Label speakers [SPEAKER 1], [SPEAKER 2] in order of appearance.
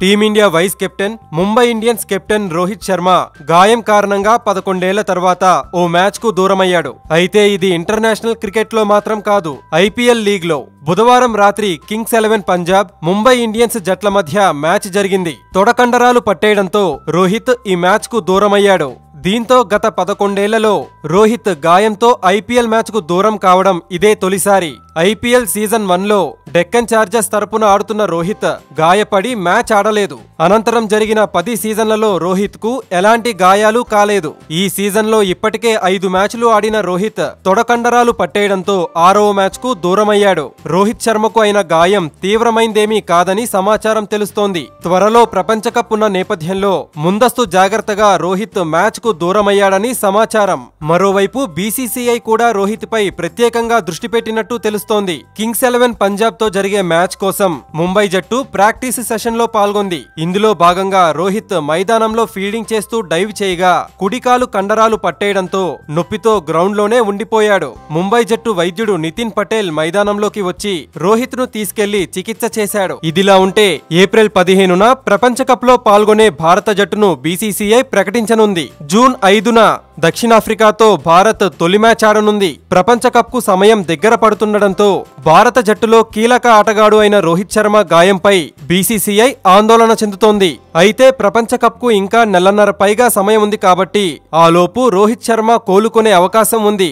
[SPEAKER 1] Team India vice captain Mumbai Indians captain Rohit Sharma గాయం కారణంగా పదకొండేళ్ళ తర్వాత ఓ మ్యాచ్కు దూరమయ్యాడు. అయితే ఇది ఇంటర్నేషనల్ క్రికెట్లో మాత్రం కాదు ఐపీఎల్ లీగ్లో. బుధవారం రాత్రి Kings Eleven Punjab Mumbai Indians జట్ల మధ్య మ్యాచ్ జరిగింది. తొడకండరాలు పట్టేయడంతో రోహిత్ ఈ మ్యాచ్కు దూరమయ్యాడు. దీంతో గత పదకొండేళ్ళలో రోహిత్ గాయంతో ఐపీఎల్ మ్యాచ్కు దూరం కావడం ఇదే తొలిసారి. ఐపీఎల్ సీజన్ వన్లో డెక్కన్ చార్జర్స్ తరపున ఆడుతున్న రోహిత్ గాయపడి మ్యాచ్ ఆడలేదు. అనంతరం జరిగిన పది సీజన్లలో రోహిత్కు ఎలాంటి గాయాలు కాలేదు. ఈ సీజన్లో ఇప్పటికే ఐదు మ్యాచ్లు ఆడిన రోహిత్ తొడకండరాలు పట్టేయడంతో ఆరవ మ్యాచ్కు దూరమయ్యాడు. రోహిత్ శర్మకు అయిన గాయం తీవ్రమైందేమీ కాదని సమాచారం తెలుస్తోంది. త్వరలో ప్రపంచకప్ ఉన్న నేపథ్యంలో ముందస్తు జాగ్రత్తగా రోహిత్ మ్యాచ్కు దూరమయ్యాడని సమాచారం. మరోవైపు బీసీసీఐ కూడా రోహిత్ పై ప్రత్యేకంగా దృష్టి పెట్టినట్టు తెలుస్తోంది. కింగ్స్ ఎలెవెన్ పంజాబ్ తో జరిగే మ్యాచ్ కోసం ముంబై జట్టు ప్రాక్టీస్ సెషన్లో పాల్గొంది. ఇందులో భాగంగా రోహిత్ మైదానంలో ఫీల్డింగ్ చేస్తూ డైవ్ చేయగా కుడికాలు కండరాలు పట్టేయడంతో నొప్పితో గ్రౌండ్లోనే ఉండిపోయాడు. ముంబై జట్టు వైద్యుడు నితిన్ పటేల్ మైదానంలోకి వచ్చి రోహిత్ను తీసుకెళ్ళి చికిత్స చేశాడు. ఇదిలా ఉంటే ఏప్రిల్ పదిహేనున ప్రపంచకప్లో పాల్గొనే భారత జట్టును బీసీసీఐ ప్రకటించనుంది. జూన్ ఐదున దక్షిణాఫ్రికాతో భారత్ తొలి మ్యాచ్ ఆడనుంది. ప్రపంచ కప్కు సమయం దగ్గర పడుతుండటంతో భారత జట్టులో కీలక ఆటగాడు అయిన రోహిత్ శర్మ గాయంపై బీసీసీఐ ఆందోళన చెందుతోంది. అయితే ప్రపంచ కప్కు ఇంకా నెలన్నర పైగా సమయం ఉంది కాబట్టి ఆలోపు రోహిత్ శర్మ కోలుకునే అవకాశం ఉంది.